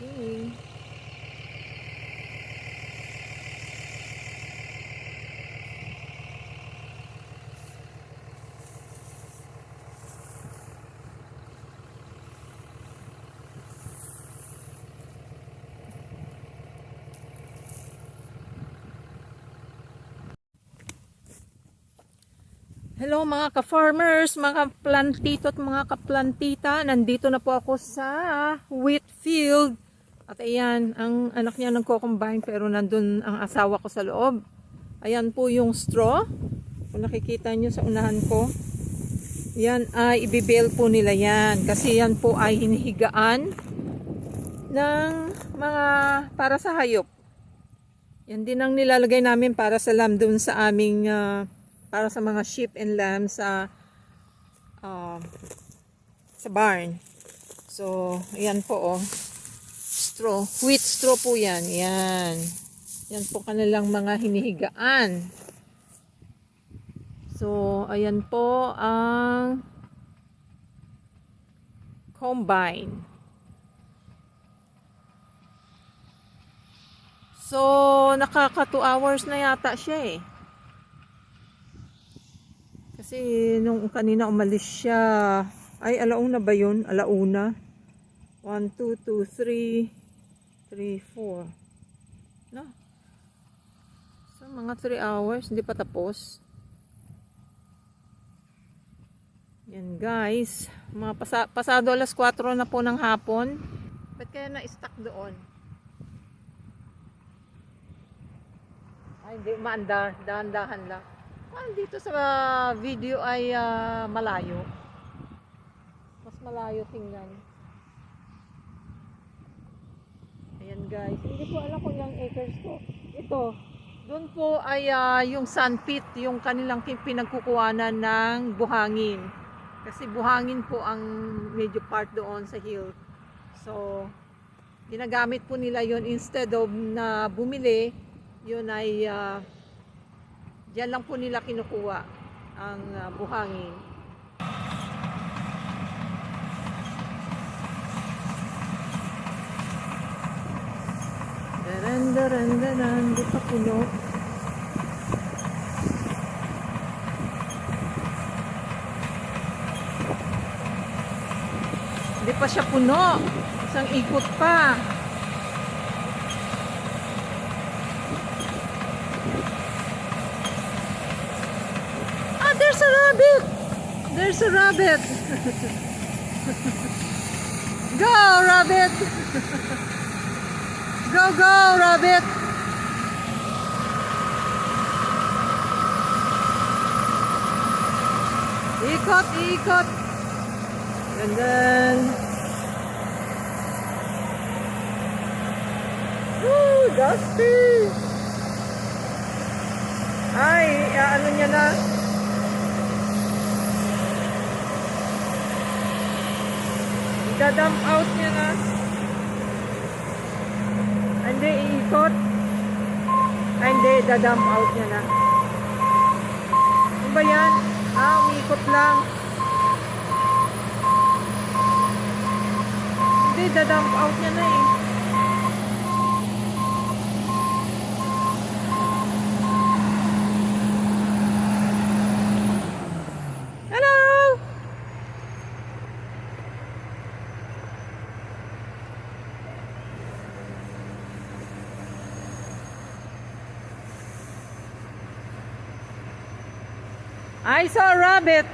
Okay. Hello mga ka-farmers, mga plantito at mga ka-plantita. Nandito na po ako sa wheat field. At ayan, ang anak niya nagko-combine pero nandun ang asawa ko sa loob. Ayan po yung straw. Kung nakikita nyo sa unahan ko. Yan ay ibibel po nila yan. Kasi yan po ay hinihigaan ng mga para sa hayop. Yan din ang nilalagay namin para sa lamb dun sa aming ah, para sa mga sheep and lambs sa ah, sa barn. So, ayan po oh. Straw. Wheat straw po yan. Yan. Yan po kanilang mga hinihigaan. So, ayan po ang combine. So, nakaka 2 hours na yata siya eh. Kasi nung kanina umalis siya, ay alauna ba yun? Alauna. 1, 2, 2, 3, 3, 4. No? So, mga 3 hours, hindi pa tapos. Yan guys. Mga pasa pasado alas 4 na po ng hapon. Ba't kaya na-stuck doon? Ay, hindi, maanda, dahan-dahan lang. Ah, dito sa video ay ah, malayo. Mas malayo tingnan. Ayan guys, hindi ko alam kung ilang acres ko. Ito, doon po ay ah, yung sandpit, yung kanilang pinagkukuhanan ng buhangin. Kasi buhangin po ang medyo part doon sa hill. So, ginagamit po nila yon instead of na bumili, yun ay ah, Diyan lang po nila kinukuha ang ah, buhangin. Daran, daran, daran, di pa puno. Hindi pa siya puno. Isang ikot pa. Ah, there's a rabbit! There's a rabbit! go, rabbit! go, go, rabbit! Ikot, ikot! Gandan! Woo, dusty! Ay, ano niya na? Dadump out niya na. Hindi, iikot. Ay, hindi, dadump out niya na. Ano ba yan? Ah, umiikot lang. Hindi, dadump out niya na eh. Hello! I saw a rabbit.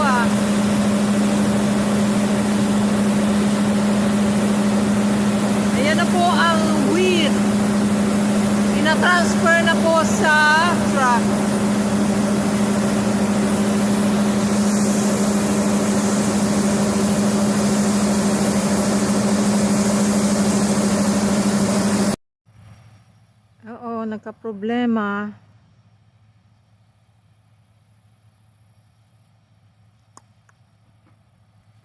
Ah. Ina-transfer na po sa truck. Nagka-problema.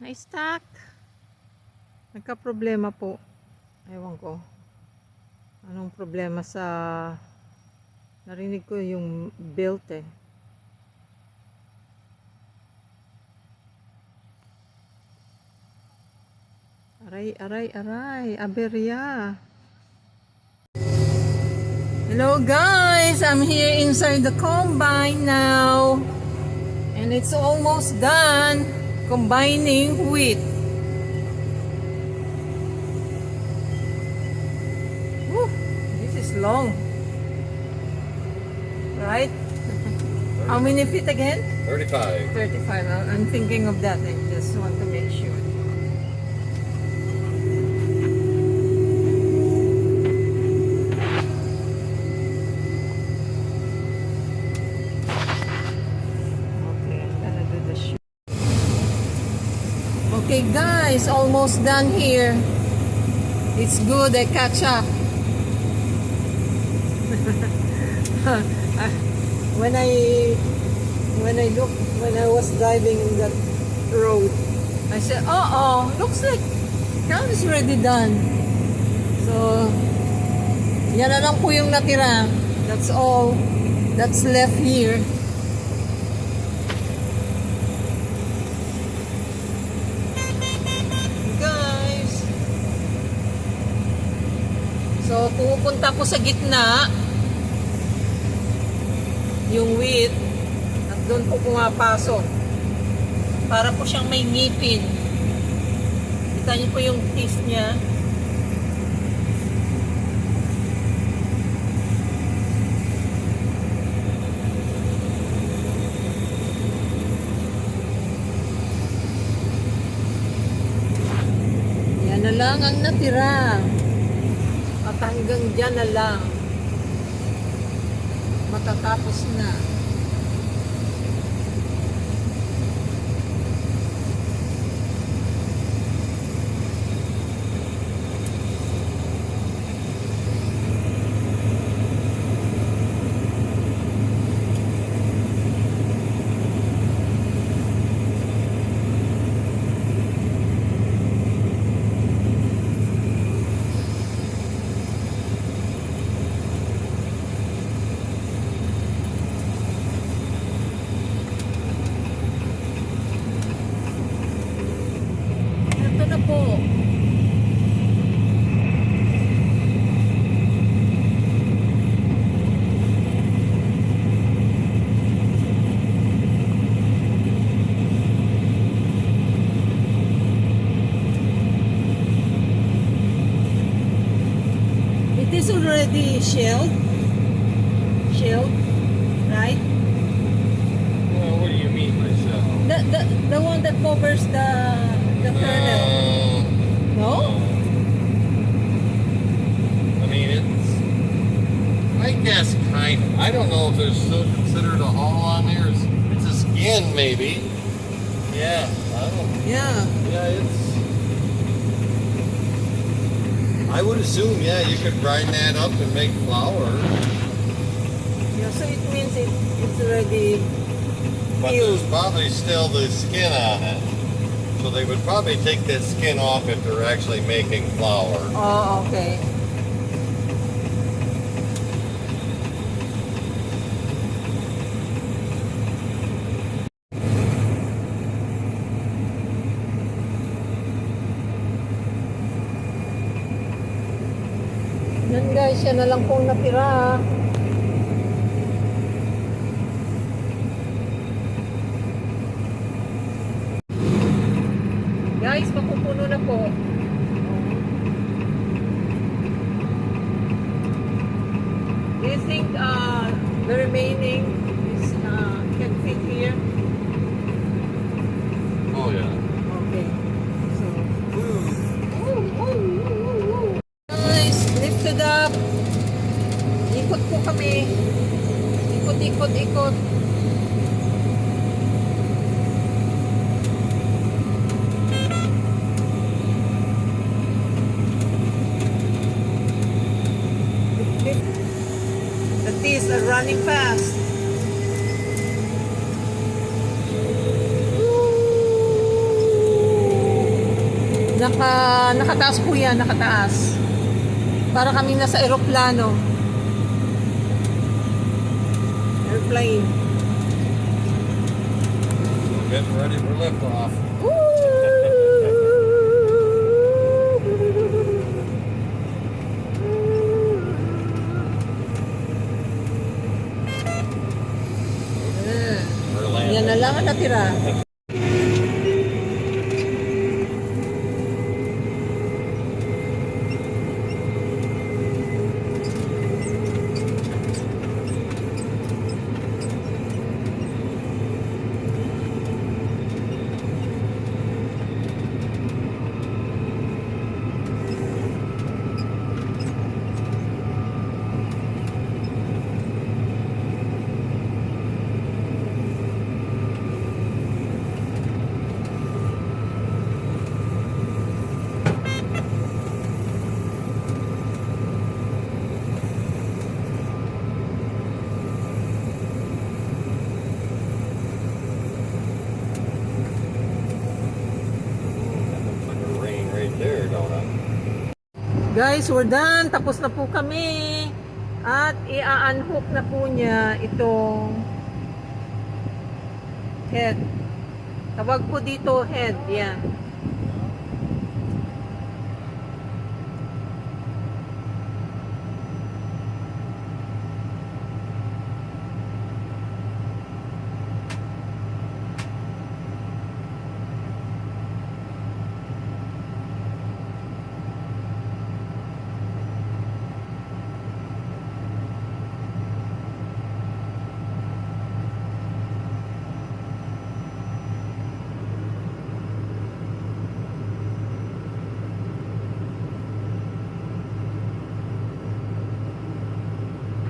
Na-stuck. Nagka-problema po. Ewan ko. Anong problema sa... Narinig ko yung belt eh. Aray, aray, aray. Aberya. Hello guys! I'm here inside the combine now. And it's almost done combining wheat. Whew, this is long. Right? How many feet again? 35. 35. I- I'm thinking of that. I just want to make sure. Guys, almost done here. It's good. I catch up. when I when I look when I was driving in that road, I said, "Oh, oh, looks like ground is already done." So, yan na lang po yung natira. That's all that's left here. So, pupunta ko sa gitna. Yung wheat at doon po pumapasok. Para po siyang may ngipin. Kita niyo po yung teeth niya. Yan na lang ang natira at hanggang dyan na lang matatapos na. Is shield. Shelled, right? Well, what do you mean myself? The, the, the one that covers the, the kernel. No? I mean, it's. I guess kind of. I don't know if there's still considered a hull on there. It's, it's a skin, maybe. Yeah, I don't. Yeah. Yeah, it's. I would assume, yeah, you could grind that up and make flour. Yeah, so it means it, it's already But Ew. there's probably still the skin on it. So they would probably take that skin off if they're actually making flour. Oh, okay. Yan na lang pong natira. Guys, mapupuno na po. Do you think uh, the remaining is uh, can fit here? Oh, yeah. Okay. So, guys, lift it up. Ikot po kami. Ikot, ikot, ikot. The teeth are running fast. Naka, nakataas po yan, nakataas. Para kami nasa eroplano. Airplane. Getting ready for liftoff. We're. Yan na lang ang natira. Looks like a rain right there, don't I? Guys, we're done. Tapos na po kami. At i-unhook na po niya itong head. Tawag po dito head. Yan.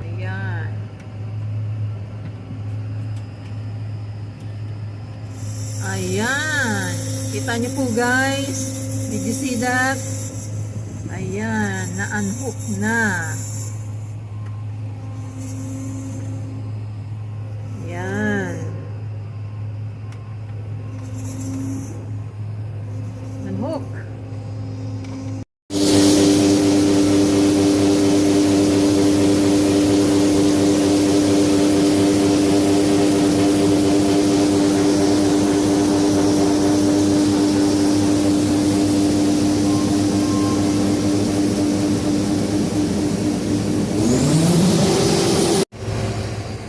Ayan. Ayan. Kita niyo po guys. Did you see that? Ayan. Na-unhook na. Ayan. Unhook.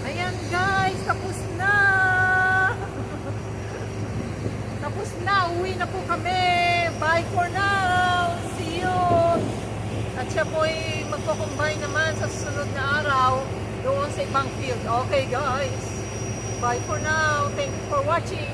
Ayan guys, tapos na. tapos na, po kami. Bye for now. See you. At siya po ay magko-combine naman sa susunod na araw doon sa ibang field. Okay guys. Bye for now. Thank you for watching.